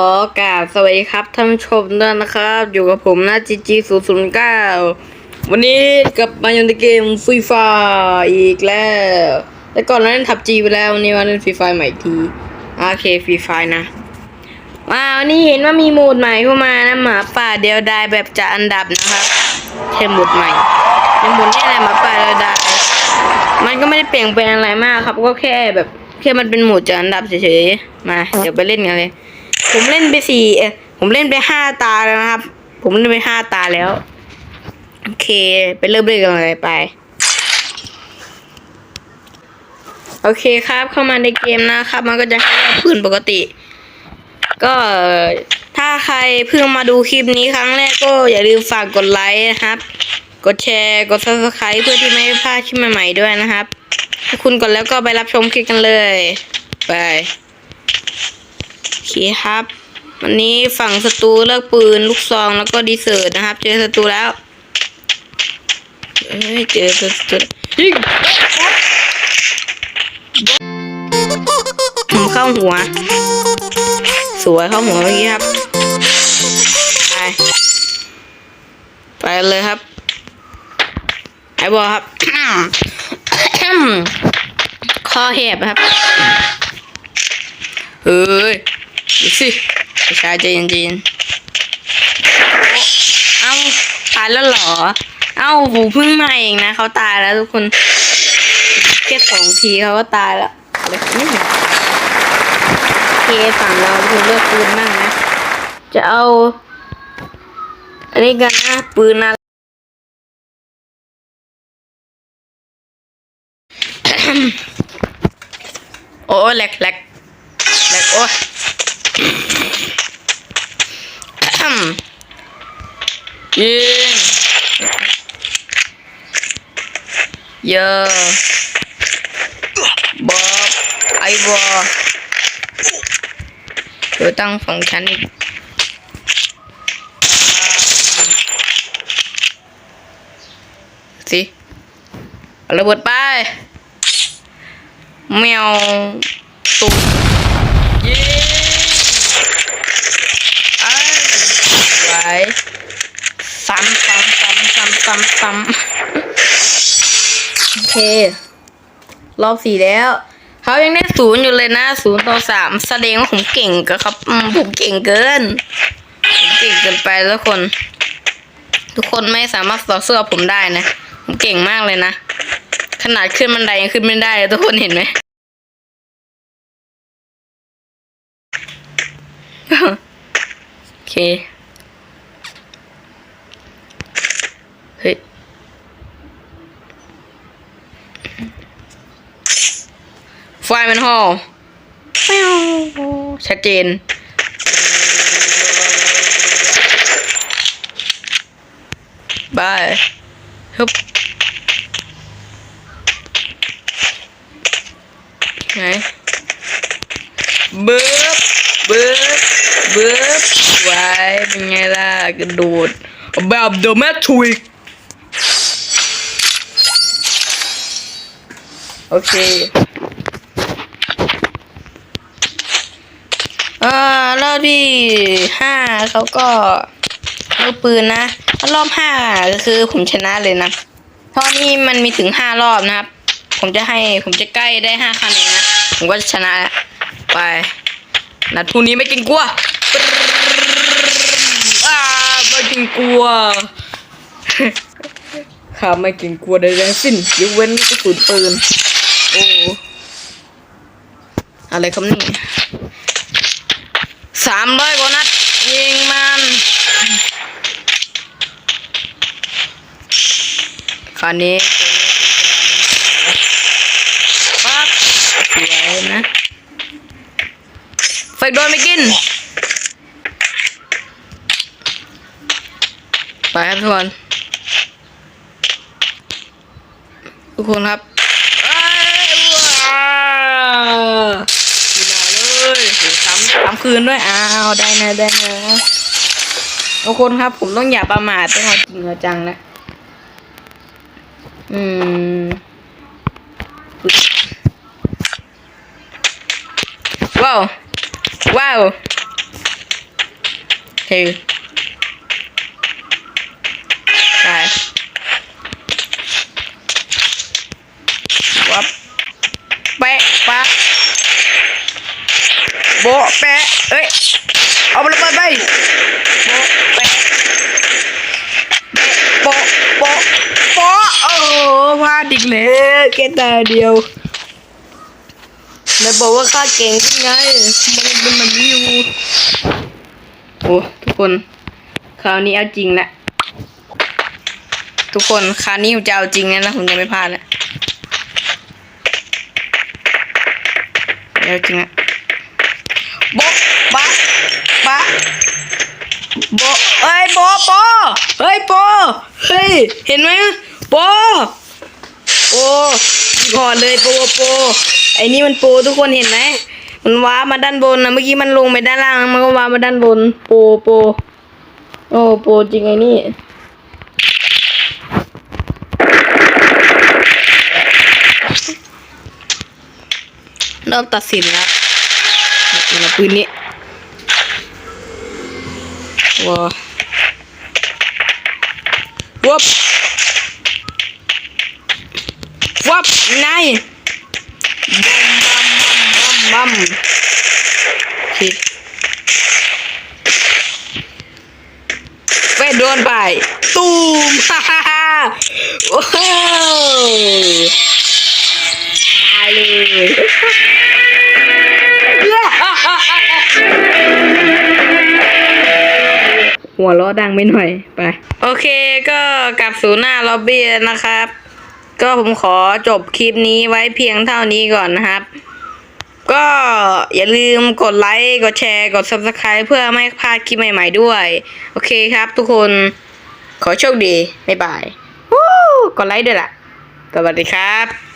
ขอกราบสวัสดีครับท่านผู้ชมด้วยนะครับ อยู่กับผมนะจีจีศูนย์ศูนย์เก้าวันนี้กลับมาอยู่ในเกมฟรีไฟอีกแล้ว แต่ก่อนเราเล่นทับจีไปแล้ววันนี้มาเล่นฟรีไฟใหม่ทีโอเคฟรีไฟนะว้าวันนี้เห็นว่ามีโหมดใหม่เข้ามานะหมาป่าเดียวดายแบบจะอันดับนะครับเทมโหมดใหม่เป็นโหมดนี่แหละหมาป่าเดียวดายมันก็ไม่ได้เปลี่ยนแปลงอะไรมากครับก็แค่แบบแค่มันเป็นโหมดจะอันดับเฉยๆมาเดี๋ยวไปเล่นกันเลย ผมเล่นไปสี่เออผมเล่นไปห้าตาแล้วนะครับ ผมเล่นไปห้าตาแล้ว โอเค ไปเริ่มเล่นกันเลยไป โอเคครับเข้ามาในเกมนะครับ มันก็จะให้เราพื้นปกติ ก็ถ้าใครเพิ่งมาดูคลิปนี้ครั้งแรกก็อย่าลืมฝากกดไลค์นะครับ กดแชร์กด subscribe เพื่อที่ไม่พลาดคลิปใหม่ๆด้วยนะครับ ถ้าคุณกดแล้วก็ไปรับชมคลิปกันเลย ไป เคครับวันนี้ฝั่งศัตรูเลือกปืนลูกซองแล้วก็ดีเซอร์ตนะครับ เจอศัตรูแล้วเอ้ยเจอศัตรูยิงผมเข้าหัว สวยเข้าหัวเมื่อกี้ครับ ไป ไปเลยครับ ไอ้บอครับ คอแหบครับ เฮ้ย ดูสิประชาใจเย็นๆเอ้าตายแล้วเหรอ เอ้าหูพิ่งมาเองนะเขาตายแล้วทุกคนแค่สองทีเขาก็ตายแล้วอะไรกันเนี่เคฝั่งเราคือเลือกปืนบ้างนะ จะเอาอันนี้กันนะปืนอะโอ้แหลกแหลกแหลกโอ้ ยยิงเยอะบอบไอ้บอเดี๋ยวตั้งฝั่งฉันอีกสิระเบิดไปแมวตุ่มยิงไอ้ ยไหวซ้ำซ้ำซ้ำซ้ำซ้ำซ้ำโอเค รอบสี่แล้ว เขายังได้ศูนย์อยู่เลยนะศูนย์ต่อสามแสดงว่าผมเก่งกับครับผมเก่งเกินผมเก่งเกินไปแล้วคน ทุกคนไม่สามารถต่อเสู้กับผมได้นะ ผมเก่งมากเลยนะ ขนาดขึ้นบันไดยังขึ้นไม่ได้เลยทุกคนเห็นไหมโอเค เฮ้ย ไฟมันห่อแป้วชัดเจน บายฮึบไงเบิบเบิบเบิบไว้เป็นไงล่ะ กระโดดแบบเดอะแมทริก โอเคอ่ารอบที่ห้าเขาก็ลูกปืนนะถ้ารอบห้าก็คือผมชนะเลยนะเพราะนี่มันมีถึงห้ารอบนะครับ ผมจะให้ผมจะใกล้ได้ห้าคะแนนนะ ผมก็จะชนะแล้วไปนัดพรุ่งนี้ไม่กินกลัวอ้าไม่กินกลัวข้าไม่กินกลัวใดทั้งสิ้นยกเว้นกระสุนปืนโอ้ อะไรครับนี่สามร้อยกว่านัดยิงมันคราวนี้ปั๊บเสียนะไฟโดนไม่กิน ไปครับทุกคนทุกคนครับว้าวอยู่ไหนเลยโหซ้ำซ้ำ คืนด้วย อ้าว ได้นะได้นะทุกคนครับ ผมต้องอย่าประมาทต้องเอาจริงเอาจังนะ อืมว้าว ว้าวเฮ้ยไปวับแปะปะ โบแปะเอ้ย เอาไประเบิดไปโบะแปะโปะโปะโปะโอ้พลาดอีกแล้วแค่ตาเดียวแล้วบอกว่าข้าเก่งไงมันเป็นแบบนี้อยู่โอ้ทุกคน คราวนี้เอาจริงละทุกคนคราวนี้ผมจะเอาจริงแล้วนะผมจะไม่พลาดแล้วเอาจริงละ บ๊ะบะบะโบเอ้ยโบโปเฮ้ยโปเฮ้ยเห็นไหมโปโปพอเลยโปโปไอ้นี่มันโปทุกคนเห็นไหมมันว้ามาด้านบนนะเมื่อกี้มันลงไปด้านล่างมันก็ว้ามาด้านบน โปโปโอ้โปจริงไอ้นี่เริ่มตัดสินแล้ว นี่นะปืนนี้ว้าวับวับนายบัมบัมบัมบัมบัมโอเคไปโดนไป ตูมฮ่าฮ่าฮ่าโอ้โหตายเลย หัวล้อดังไปหน่อยไป โอเคก็กลับสู่หน้าล็อบบี้แล้วนะครับ ก็ผมขอจบคลิปนี้ไว้เพียงเท่านี้ก่อนนะครับ ก็อย่าลืมกดไลค์กดแชร์กด subscribe เพื่อไม่พลาดคลิปใหม่ๆด้วย โอเคครับทุกคนขอโชคดี บ๊ายบายกดไลค์ด้วยล่ะ สวัสดีครับ